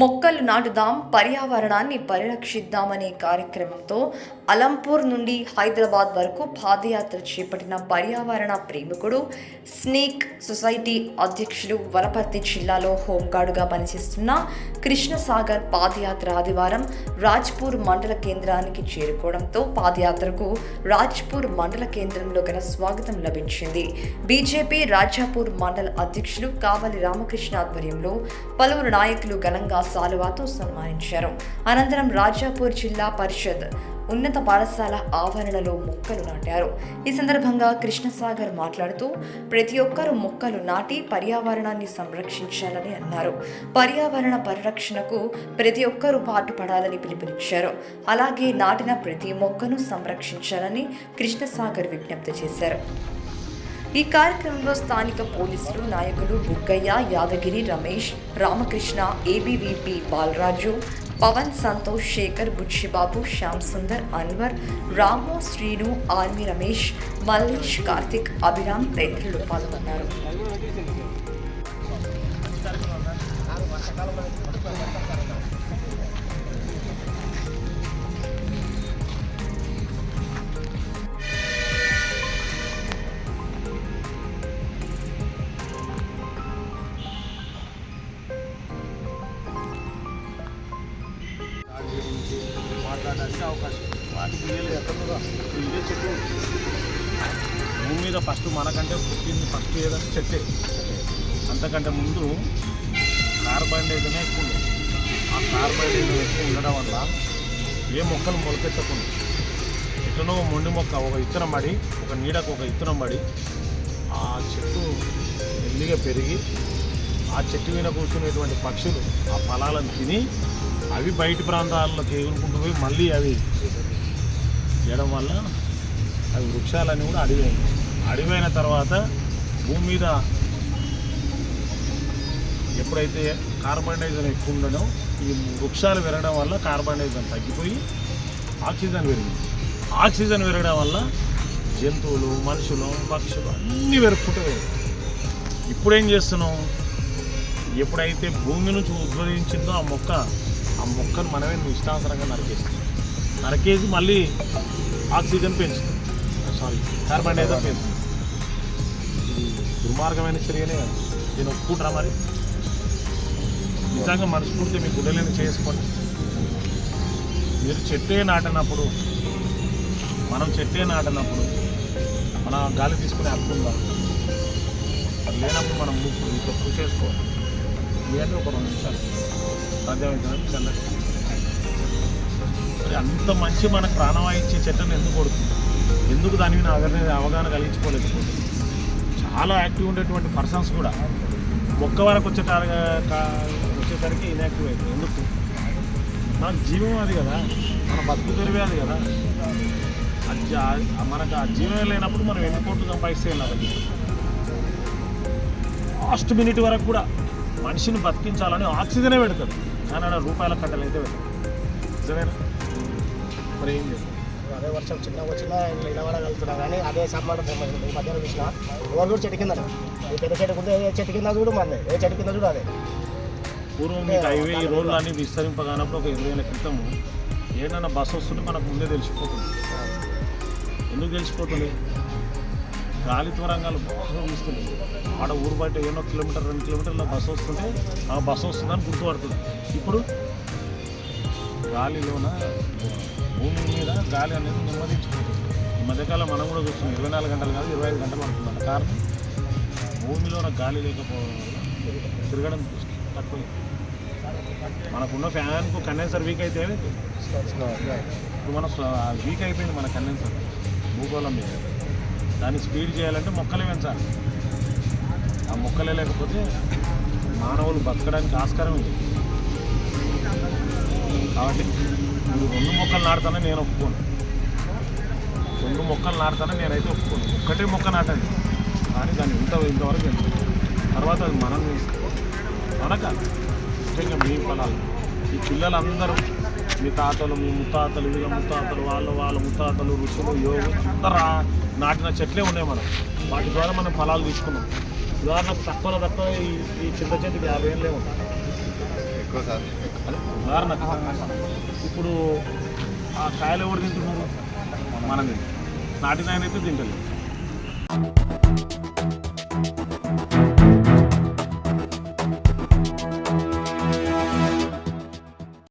మొక్కలు నాటుదాం పర్యావరణాన్ని పరిరక్షిద్దామనే కార్యక్రమంతో అలంపూర్ నుండి హైదరాబాద్ వరకు పాదయాత్ర చేపట్టిన పర్యావరణ ప్రేమికుడు స్నేక్ సొసైటీ అధ్యక్షులు వనపర్తి జిల్లాలో హోంగార్డుగా పనిచేస్తున్న కృష్ణసాగర్ పాదయాత్ర ఆదివారం రాజ్పూర్ మండల కేంద్రానికి చేరుకోవడంతో పాదయాత్రకు రాజ్పూర్ మండల కేంద్రంలో గల స్వాగతం లభించింది. బీజేపీ రాజాపూర్ మండల అధ్యక్షులు కావలి రామకృష్ణ ఆధ్వర్యంలో పలువురు నాయకులు ఘనంగా సాలువాతో సన్మానించారు. అనంతరం రాజాపూర్ జిల్లా పరిషత్ ఉన్నత పాఠశాల ఆవరణలో మొక్కలు నాటారు. ఈ సందర్భంగా కృష్ణసాగర్ మాట్లాడుతూ ప్రతి ఒక్కరూ మొక్కలు నాటి పర్యావరణాన్ని సంరక్షించాలని అన్నారు. పర్యావరణ పరిరక్షణకు ప్రతి ఒక్కరూ పాటుపడాలని పిలుపునిచ్చారు. అలాగే నాటిన ప్రతి మొక్కను సంరక్షించాలని కృష్ణసాగర్ విజ్ఞప్తి చేశారు. ఈ కార్యక్రమంలో స్థానిక పోలీసులు నాయకులు బుగ్గయ్య యాదగిరి రమేష్ రామకృష్ణ ఏబీవీపీ బాలరాజు పవన్ సంతోష్ శేఖర్ బుచ్చిబాబు శ్యామ్ సుందర్ అన్వర్ రాము శ్రీను ఆర్మి రమేష్ మల్లేష్ కార్తిక్ అభిరామ్ తదితరులు పాల్గొన్నారు. మాట్లాడడానికి అవకాశం ఎక్కడో ఇదే చెట్టు భూమి మీద ఫస్ట్ మనకంటే పుట్టింది ఫస్ట్ ఏదంటే చెట్టే అంతకంటే ముందు కార్బన్ డైఆక్సైడ్ ఎక్కువ ఆ కార్బన్ డైఆక్సైడ్ ఎక్కువ ఉండడం వల్ల ఏ మొక్కలు మొలకెత్తకుండా ఎటనో మొండి మొక్క ఒక ఇత్తనం పడి ఒక నీడకు ఒక ఇత్తనం పడి ఆ చెట్టు మెల్లిగా పెరిగి ఆ చెట్టు మీద కూర్చునేటువంటి పక్షులు ఆ ఫలాలను తిని అవి బయటి ప్రాంతాల్లోకి ఎగురుకుంటూ పోయి మళ్ళీ అవి చేయడం వల్ల అవి వృక్షాలన్నీ కూడా అడిగాయి అడివైన తర్వాత భూమి మీద ఎప్పుడైతే కార్బన్ డైఆక్సైడ్ ఎక్కువ ఉండడం ఈ వృక్షాలు పెరగడం వల్ల కార్బన్ డైఆక్సైడ్ తగ్గిపోయి ఆక్సిజన్ పెరిగింది. ఆక్సిజన్ పెరగడం వల్ల జంతువులు మనుషులు పక్షులు అన్నీ పెరుక్కుంటూ ఇప్పుడు ఇప్పుడేం చేస్తున్నాం? ఎప్పుడైతే భూమి నుంచి ఉద్భవించిందో ఆ మొక్క ఆ మొక్కను మనమే ఇష్టానుసరంగా నరికేస్తాం నరికేసి మళ్ళీ ఆక్సిజన్ పెంచుతుంది సారీ కార్బన్ డైఆక్సైడ్ పెంచుతుంది ఇది దుర్మార్గమైన చర్యనే కదా నేను ఒప్పుకుంటా మరి నిజంగా మనస్ఫూర్తి మీ గుడ్డలేని చేసుకోండి మీరు చెట్టే నాటినప్పుడు మనం చెట్టే నాటినప్పుడు మన గాలి తీసుకునే హక్కు ఉందా అది లేనప్పుడు మనం ఇంట్లో కృషి చేసుకోవాలి ఇవన్నీ ఒక రెండు నిమిషాలు సాధ్యమవుతుందని అంత మంచి మనకు ప్రాణవాయు ఇచ్చే చెట్టును ఎందుకు కొడుతుంది? ఎందుకు దాని మీద అవగాహన అవగాహన కలిగించుకోలేకపోతుంది చాలా యాక్టివ్ ఉండేటువంటి పర్సన్స్ కూడా మొక్క వరకు వచ్చే వచ్చేసరికి ఇన్యాక్టివ్ అవుతుంది ఎందుకు? మన జీవం అది కదా. మన బతుకు తెరివే అది కదా. మనకు ఆ జీవం లేనప్పుడు మనం ఎన్ని కోట్లు సంపాదిస్తే వెళ్ళాలి లాస్ట్ మినిట్ వరకు కూడా మనిషిని బతికించాలని ఆక్సిజనే పెడతారు. కానీ రూపాయల కట్టలు అయితే పెడతారు. నిజమేనా? మరి ఏం చేస్తారు అదే వర్షం చిన్న వచ్చినా నిలబడగలుగుతున్నా కానీ అదే సమ్మర్ ఈ మధ్యలో చూసిన. ఎవరు కూడా చెట్టు కింద పెద్ద చెట్టు ఏ చెట్టు కింద చూడు మంది ఏ చెట్టు కింద చూడు అదే. పూర్వం మీకు హైవే ఈ రోడ్లు అన్ని విస్తరింపగానప్పుడు ఒక ఇరవై ఏళ్ళ క్రితము ఏదైనా బస్సు వస్తుంటే మనకు ముందే తెలిసిపోతుంది. ఎందుకు తెలిసిపోతుంది? గాలి త్వరంగాలు బాగా వీస్తున్నాయి. ఆడ ఊరు బయట ఎన్నో కిలోమీటర్ రెండు కిలోమీటర్ల బస్సు వస్తుంటే ఆ బస్సు వస్తుందని గుర్తుపడుతుంది. ఇప్పుడు గాలిలోన భూమి మీద గాలి అనేది నెమ్మదించిపోతుంది. ఈ మధ్యకాలం మనం కూడా చూస్తున్నాం ఇరవై నాలుగు గంటలు కాదు ఇరవై ఐదు గంటలు పడుతుంది కారణం భూమిలోన గాలి లేకపోవడం వల్ల తిరగడం తక్కువ. మనకున్న ఫ్యాన్కు కండెన్సర్ వీక్ అయితే ఇప్పుడు మన వీక్ అయిపోయింది మన కండెన్సర్. భూగోళం మీద. దాన్ని స్పీడ్ చేయాలంటే మొక్కలే పెంచాలి. ఆ మొక్కలే లేకపోతే మానవులు బతకడానికి ఆస్కారం ఉంది. కాబట్టి నువ్వు రెండు మొక్కలు నాడుతానని నేను ఒప్పుకోను. రెండు మొక్కలు నాడుతానని నేనైతే ఒప్పుకోను. ఒక్కటే మొక్క నాటండి. కానీ దాన్ని ఇంత ఇంతవరకు పెంచుతాను తర్వాత అది మనం తీసుకో మనక ముఖ్యంగా మీ పొలాలు ఈ పిల్లలందరూ మీ తాతలు మీ ముత్తాతలు వీళ్ళ ముత్తాతలు వాళ్ళ వాళ్ళ ముత్తాతలు ఋషులు యోగులు అందరూ నాటిన చెట్లే ఉన్నాయి మనం వాటి ద్వారా మనం ఫలాలు తీసుకున్నాం. ఉదాహరణకు తక్కువలో తక్కువ ఈ ఈ చింత చెట్టుకి యాభై ఏళ్ళే ఉంటాయి ఉదాహరణకు ఇప్పుడు ఆ కాయలు ఎవరు తింటున్నారు? మనం నాటిన అయితే తింటలేదు.